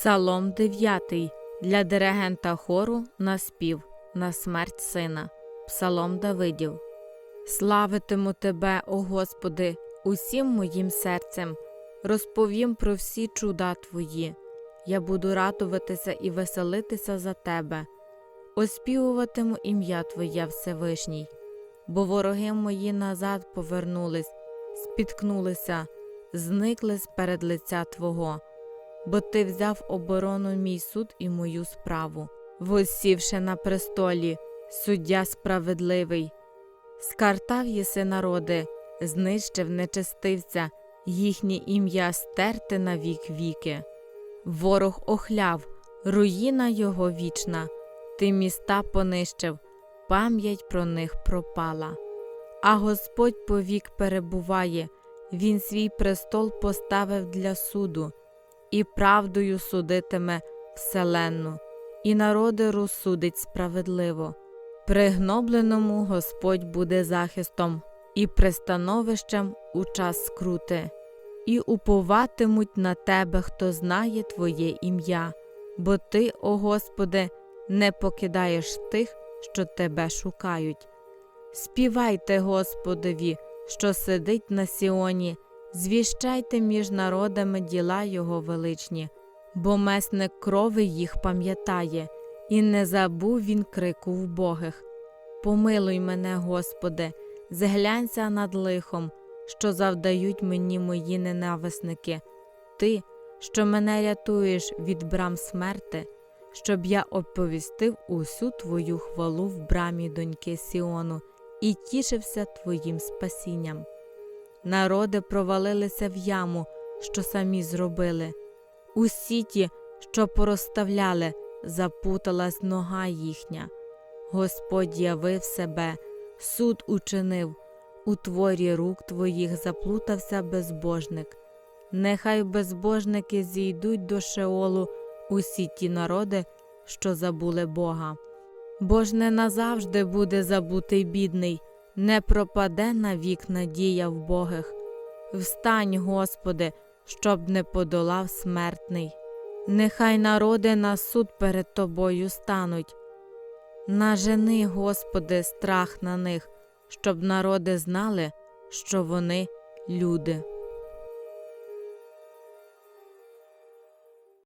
Псалом 9 для диригента хору на спів на смерть сина. Псалом Давидів. Славитиму тебе, о Господи, усім моїм серцем, розповім про всі чуда Твої. Я буду радуватися і веселитися за тебе, оспівуватиму ім'я Твоє Всевишній, бо вороги мої назад повернулись, спіткнулися, зникли з перед лиця Твого бо ти взяв оборону мій суд і мою справу, восівши на престолі, суддя справедливий, скартав єси народи, знищив нечестивця, їхнє ім'я стерти на вік віки. Ворог охляв, руїна його вічна, ти міста понищив, пам'ять про них пропала. А Господь повік перебуває, Він свій престол поставив для суду і правдою судитиме вселенну, і народи розсудить справедливо. Пригнобленому Господь буде захистом і пристановищем у час скрути, і уповатимуть на тебе, хто знає Твоє ім'я, бо Ти, о Господи, не покидаєш тих, що тебе шукають. Співайте Господові, що сидить на Сіоні. Звіщайте між народами діла Його величні, бо месник крови їх пам'ятає, і не забув він крику вбогих. Помилуй мене, Господи, зглянься над лихом, що завдають мені мої ненависники, Ти, що мене рятуєш від брам смерти, щоб я оповістив усю Твою хвалу в брамі доньки Сіону і тішився Твоїм спасінням. Народи провалилися в яму, що самі зробили. Усі ті, що порозставляли, запуталась нога їхня. Господь явив себе, суд учинив, у творі рук твоїх заплутався безбожник. Нехай безбожники зійдуть до Шеолу усі ті народи, що забули Бога. Бо ж не назавжди буде забутий бідний не пропаде навік надія в богих. Встань, Господи, щоб не подолав смертний. Нехай народи на суд перед Тобою стануть. Нажени, Господи, страх на них, щоб народи знали, що вони люди.